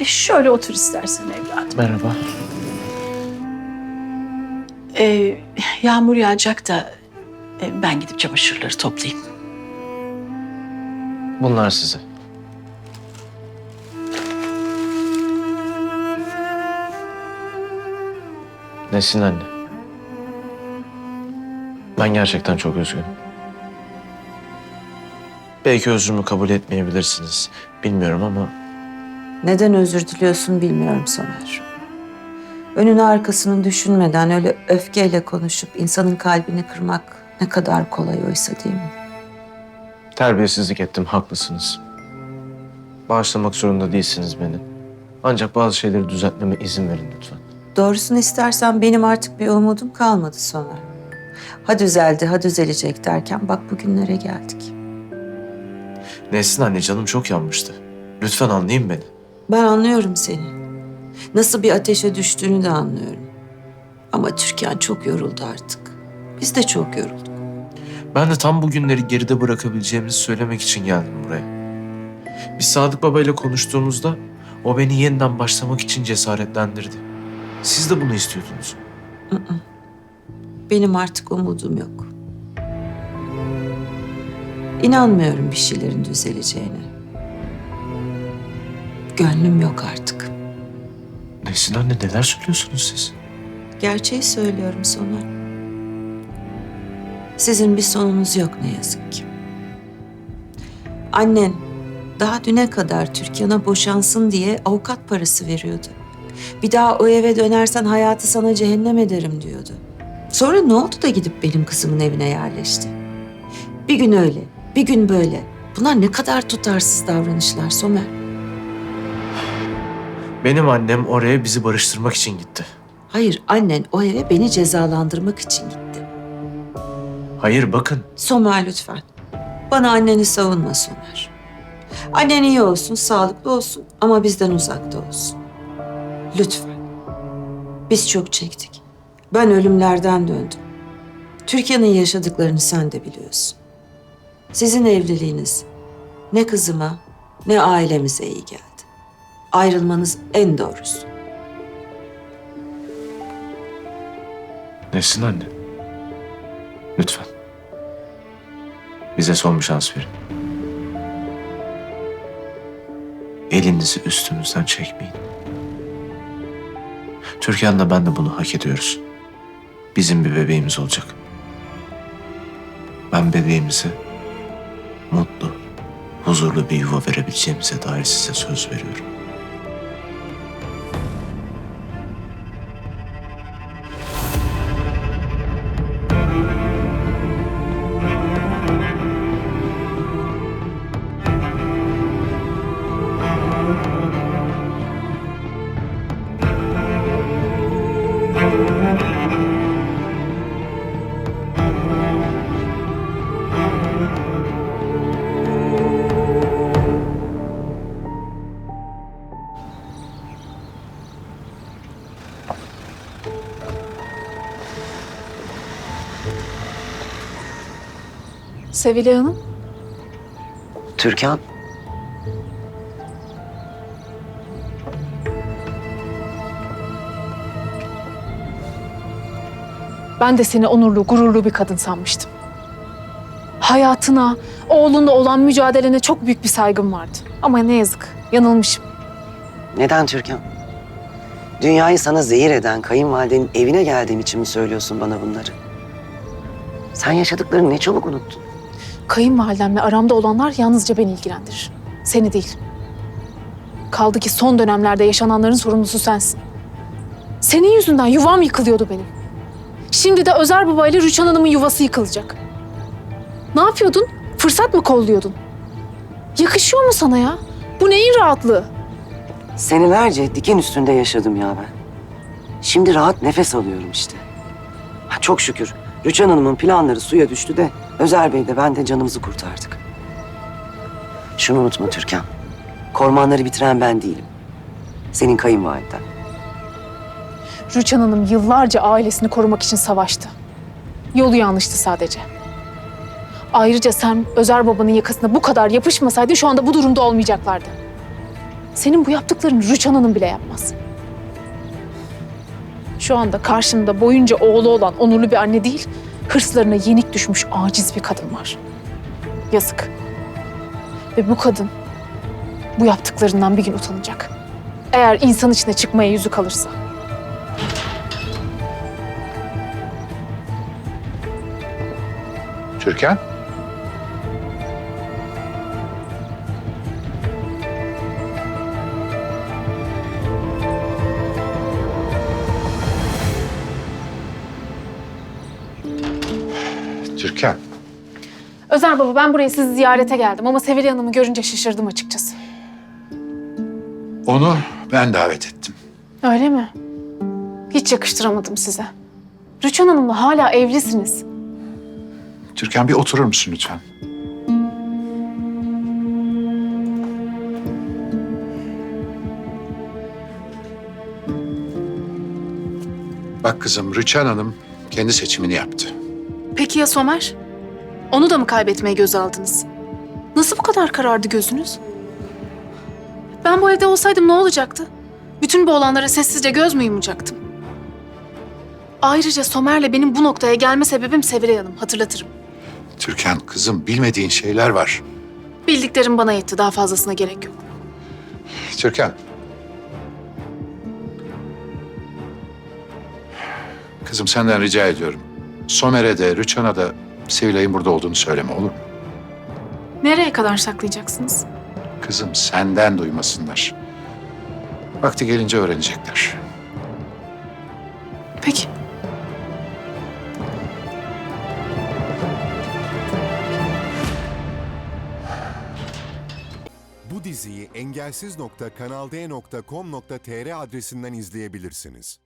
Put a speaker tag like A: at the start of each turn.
A: E şöyle otur istersen evladım.
B: Merhaba.
A: Ee, yağmur yağacak da e, ben gidip çamaşırları toplayayım.
B: Bunlar size. Nesin anne? Ben gerçekten çok üzgünüm. Belki özrümü kabul etmeyebilirsiniz. Bilmiyorum ama
C: Neden özür diliyorsun bilmiyorum Somer. Önünü arkasını düşünmeden öyle öfkeyle konuşup insanın kalbini kırmak ne kadar kolay oysa değil mi?
B: terbiyesizlik ettim, haklısınız. Bağışlamak zorunda değilsiniz beni. Ancak bazı şeyleri düzeltmeme izin verin lütfen.
C: Doğrusunu istersen benim artık bir umudum kalmadı Somer. Ha düzeldi, ha düzelecek derken bak bugünlere geldik.
B: Nesin anne canım çok yanmıştı. Lütfen anlayın beni.
C: Ben anlıyorum seni. Nasıl bir ateşe düştüğünü de anlıyorum. Ama Türkan çok yoruldu artık. Biz de çok yorulduk.
B: Ben de tam bu günleri geride bırakabileceğimizi söylemek için geldim buraya. Biz Sadık Baba ile konuştuğumuzda o beni yeniden başlamak için cesaretlendirdi. Siz de bunu istiyordunuz.
C: Benim artık umudum yok. İnanmıyorum bir şeylerin düzeleceğine. Gönlüm yok artık.
B: Nesin anne neler söylüyorsunuz siz?
C: Gerçeği söylüyorum Somer. Sizin bir sonunuz yok ne yazık ki. Annen daha düne kadar Türkan'a boşansın diye avukat parası veriyordu. Bir daha o eve dönersen hayatı sana cehennem ederim diyordu. Sonra ne oldu da gidip benim kızımın evine yerleşti? Bir gün öyle, bir gün böyle. Bunlar ne kadar tutarsız davranışlar Somer.
B: Benim annem oraya bizi barıştırmak için gitti.
C: Hayır, annen o eve beni cezalandırmak için gitti.
B: Hayır bakın
C: Somer lütfen. Bana anneni savunma Somer. Annen iyi olsun, sağlıklı olsun ama bizden uzakta olsun. Lütfen. Biz çok çektik. Ben ölümlerden döndüm. Türkiye'nin yaşadıklarını sen de biliyorsun. Sizin evliliğiniz ne kızıma ne ailemize iyi geldi. Ayrılmanız en doğrusu.
B: Nesin anne. Lütfen. Bize son bir şans verin. Elinizi üstümüzden çekmeyin. Türkan'la ben de bunu hak ediyoruz. Bizim bir bebeğimiz olacak. Ben bebeğimize mutlu, huzurlu bir yuva verebileceğimize dair size söz veriyorum.
D: Sevilay Hanım,
E: Türkan,
D: ben de seni onurlu, gururlu bir kadın sanmıştım. Hayatına, oğlunla olan mücadelene çok büyük bir saygım vardı. Ama ne yazık, yanılmışım.
E: neden Türkan? Dünyayı sana zehir eden kayınvalidenin evine geldiğim için mi söylüyorsun bana bunları? Sen yaşadıklarını ne çabuk unuttun.
D: Kayınvalidemle aramda olanlar yalnızca beni ilgilendirir. Seni değil. Kaldı ki son dönemlerde yaşananların sorumlusu sensin. Senin yüzünden yuvam yıkılıyordu benim. Şimdi de Özer Baba ile Rüçhan Hanım'ın yuvası yıkılacak. Ne yapıyordun? Fırsat mı kolluyordun? Yakışıyor mu sana ya? Bu neyin rahatlığı?
E: Senelerce diken üstünde yaşadım ya ben. Şimdi rahat nefes alıyorum işte. Ha, çok şükür Rüçhan Hanım'ın planları suya düştü de Özer Bey de ben de canımızı kurtardık. Şunu unutma Türkan. Kormanları bitiren ben değilim. Senin kayınvaliden.
D: Rüçhan Hanım yıllarca ailesini korumak için savaştı. Yolu yanlıştı sadece. Ayrıca sen Özer Baba'nın yakasına bu kadar yapışmasaydın şu anda bu durumda olmayacaklardı. Senin bu yaptıkların Rüçhan Hanım bile yapmaz. Şu anda karşında boyunca oğlu olan onurlu bir anne değil, hırslarına yenik düşmüş aciz bir kadın var. Yazık. Ve bu kadın bu yaptıklarından bir gün utanacak. Eğer insan içine çıkmaya yüzü kalırsa.
F: Türkan? Türkan,
D: Özer baba ben buraya sizi ziyarete geldim ama Sevilay Hanım'ı görünce şaşırdım açıkçası.
F: onu ben davet ettim.
D: Öyle mi? Hiç yakıştıramadım size. Rüçhan Hanım'la hala evlisiniz.
F: Türkan bir oturur musun lütfen? Bak kızım, Rüçhan Hanım kendi seçimini yaptı.
D: Peki ya Somer? Onu da mı kaybetmeye göz aldınız? Nasıl bu kadar karardı gözünüz? Ben bu evde olsaydım ne olacaktı? Bütün bu olanlara sessizce göz mü yumacaktım? Ayrıca Somer'le benim bu noktaya gelme sebebim Sevilay Hanım, hatırlatırım.
F: Türkan kızım, bilmediğin şeyler var.
D: Bildiklerim bana yetti, daha fazlasına gerek yok.
F: Türkan. Kızım senden rica ediyorum. Somer'e de, Rüçhan'a da Sevilay'ın burada olduğunu söyleme olur mu?
D: Nereye kadar saklayacaksınız?
F: Kızım senden duymasınlar. Vakti gelince öğrenecekler.
D: Peki.
G: Bu diziyi engelsiz.kanalde.com.tr adresinden izleyebilirsiniz.